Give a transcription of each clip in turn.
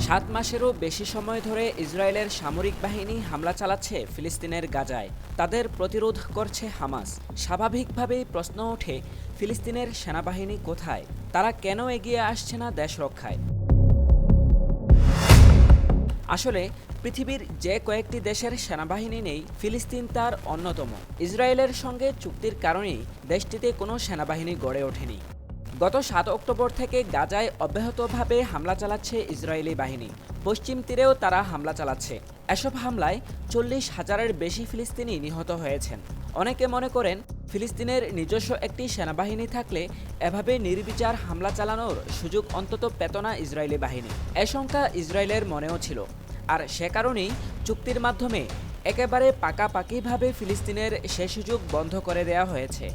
সাত মাসেরও বেশি সময় ধরে ইসরায়েলের সামরিক বাহিনী হামলা চালাচ্ছে ফিলিস্তিনের গাজায়। তাদের প্রতিরোধ করছে হামাস। স্বাভাবিকভাবেই প্রশ্ন ওঠে, ফিলিস্তিনের সেনাবাহিনী কোথায়? তারা কেন এগিয়ে আসছে না দেশ রক্ষায়? আসলে, পৃথিবীর যে কয়েকটি দেশের সেনাবাহিনী নেই, ফিলিস্তিন তার অন্যতম। ইসরায়েলের সঙ্গে চুক্তির কারণেই দেশটিতে কোনো সেনাবাহিনী গড়ে ওঠেনি। গত সাত অক্টোবর থেকে গাজায় অব্যাহতভাবে হামলা চালাচ্ছে ইসরায়েলি বাহিনী। পশ্চিম তীরেও তারা হামলা চালাচ্ছে। এসব হামলায় চল্লিশ হাজারের বেশি ফিলিস্তিনি নিহত হয়েছেন। অনেকে মনে করেন, ফিলিস্তিনের নিজস্ব একটি সেনাবাহিনী থাকলে এভাবে নির্বিচার হামলা চালানোর সুযোগ অন্তত পেত না ইসরায়েলি বাহিনী। এ শঙ্কা ইসরায়েলের মনেও ছিল। আর সে কারণেই চুক্তির মাধ্যমে একেবারে পাকাপাকিভাবে ফিলিস্তিনের সে সুযোগ বন্ধ করে দেওয়া হয়েছে।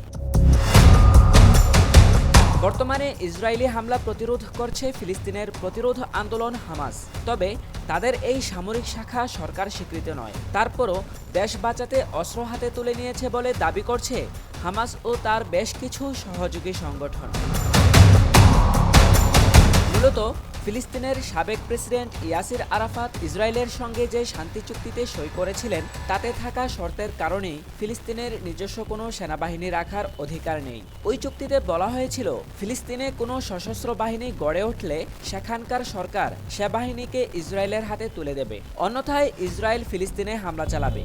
বর্তমানে ইসরায়েলি হামলা প্রতিরোধ করছে ফিলিস্তিনের প্রতিরোধ আন্দোলন হামাস। তবে তাদের এই সামরিক শাখা সরকার স্বীকৃত নয়। তারপরও দেশ বাঁচাতে অস্ত্র হাতে তুলে নিয়েছে বলে দাবি করছে হামাস ও তার বেশ কিছু সহযোগী সংগঠন। মূলত ফিলিস্তিনের সাবেক প্রেসিডেন্ট ইয়াসির আরাফাত ইসরায়েলের সঙ্গে যে শান্তি চুক্তিতে সই করেছিলেন, তাতে থাকা শর্তের কারণেই ফিলিস্তিনের নিজস্ব কোনো সেনাবাহিনী রাখার অধিকার নেই। ওই চুক্তিতে বলা হয়েছিল, ফিলিস্তিনে কোনো সশস্ত্র বাহিনী গড়ে উঠলে সেখানকার সরকার সে বাহিনীকে ইসরায়েলের হাতে তুলে দেবে। অন্যথায় ইসরায়েল ফিলিস্তিনে হামলা চালাবে।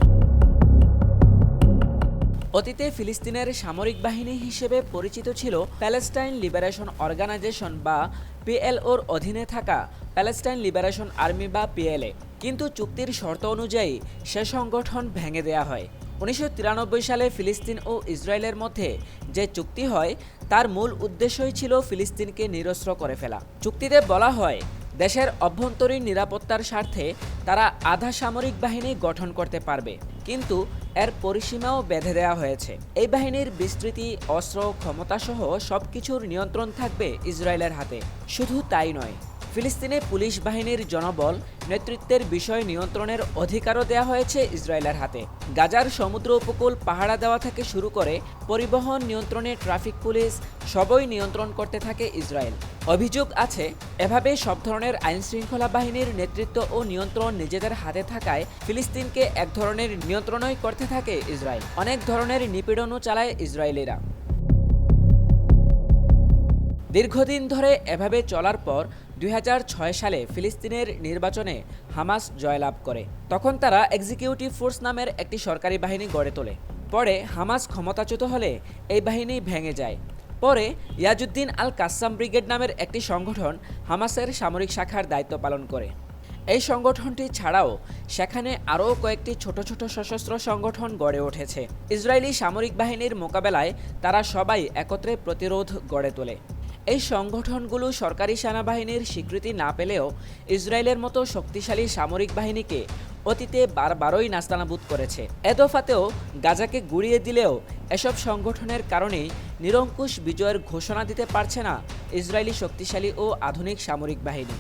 অতীতে ফিলিস্তিনের সামরিক বাহিনী হিসেবে পরিচিত ছিল প্যালেস্টাইন লিবারেশন অর্গানাইজেশন বা পিএলওর অধীনে থাকা প্যালেস্টাইন লিবারেশন আর্মি বা পিএলএ। কিন্তু চুক্তির শর্ত অনুযায়ী সে সংগঠন ভেঙে দেয়া হয়। উনিশশো তিরানব্বই সালে ফিলিস্তিন ও ইসরায়েলের মধ্যে যে চুক্তি হয়, তার মূল উদ্দেশ্যই ছিল ফিলিস্তিনকে নিরস্ত্র করে ফেলা। চুক্তিতে বলা হয় দেশের অভ্যন্তরীণ নিরাপত্তার স্বার্থে তারা আধা সামরিক বাহিনী গঠন করতে পারবে। কিন্তু এর পরিসীমাও বেঁধে দেওয়া হয়েছে। এই বাহিনীর বিস্তৃতি, অস্ত্র, ক্ষমতাসহ সব কিছুর নিয়ন্ত্রণ থাকবে ইসরায়েলের হাতে। শুধু তাই নয় ফিলিস্তিনে পুলিশ বাহিনীর জনবল নেতৃত্বের বিষয় নিয়ন্ত্রণের অধিকারও দেওয়া হয়েছে ইসরায়েলের হাতে। গাজার সমুদ্র উপকূল পাহারা দেওয়া থেকে শুরু করে পরিবহন নিয়ন্ত্রণে ট্রাফিক পুলিশ সবই নিয়ন্ত্রণ করতে থাকে ইসরায়েল। অভিযোগ আছে, এভাবে সব ধরনের আইন শৃঙ্খলা বাহিনীর নেতৃত্ব ও নিয়ন্ত্রণ নিজেদের হাতে থাকায় ফিলিস্তিনকে এক ধরনের নিয়ন্ত্রণই করতে থাকে ইসরায়েল। অনেক ধরনের নিপীড়নও চালায় ইসরায়েলিরা। দীর্ঘদিন ধরে এভাবে চলার পর দুই হাজার ছয় সালে ফিলিস্তিনের নির্বাচনে হামাস জয়লাভ করে। তখন তারা এক্সিকিউটিভ ফোর্স নামের একটি সরকারি বাহিনী গড়ে তোলে। পরে হামাস ক্ষমতাচ্যুত হলে এই বাহিনী ভেঙে যায়। পরে ইয়াজুদ্দিন আল কাসাম ব্রিগেড নামের একটি সংগঠন হামাসের সামরিক শাখার দায়িত্ব পালন করে। এই সংগঠনটি ছাড়াও সেখানে আরও কয়েকটি ছোট ছোট সশস্ত্র সংগঠন গড়ে উঠেছে। ইসরায়েলি সামরিক বাহিনীর মোকাবেলায় তারা সবাই একত্রে প্রতিরোধ গড়ে তোলে। এই সংগঠনগুলো সরকারি সেনাবাহিনীর স্বীকৃতি না পেলেও ইসরায়েলের মতো শক্তিশালী সামরিক বাহিনীকে অতীতে বারবারই নাস্তানাবুদ করেছে। এদফাতেও দফাতেও গাজাকে গুড়িয়ে দিলেও এসব সংগঠনের কারণেই নিরঙ্কুশ বিজয়ের ঘোষণা দিতে পারছে না ইসরায়েলি শক্তিশালী ও আধুনিক সামরিক বাহিনী।